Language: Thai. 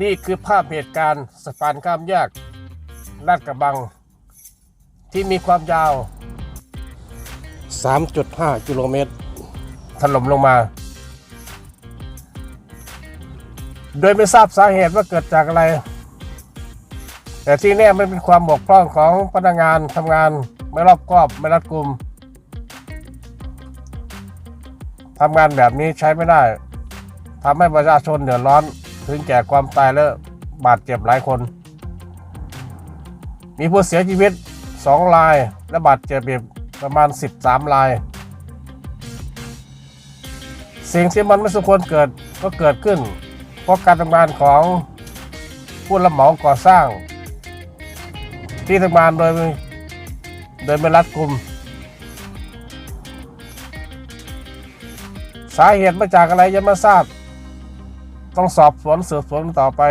นี่คือภาพเหตุการณ์สะพานข้ามแยกลาดกระบัง ที่มีความยาว 3.5 กิโลเมตร ถล่มลงมา โดยไม่ทราบสาเหตุว่าเกิดจากอะไร แต่ที่แน่มันเป็นความบกพร่องของพนักงานทำงานไม่รอบคอบ ไม่รัดกุมทำงานแบบนี้ใช้ไม่ได้ทำให้ประชาชนเดือดร้อน ถึงแก่ความตายและบาดเจ็บหลายคน มีผู้เสียชีวิต 2 ราย และบาดเจ็บประมาณ 13 ราย สิ่งที่มันไม่สมควรเกิดก็เกิดขึ้น เพราะการทำงานของผู้รับเหมาก่อสร้าง ที่ทำงานโดยโดยไม่รัดกุม สาเหตุมาจากอะไรยังไม่ทราบ ต้องสอบสวนสืบสวนต่อไป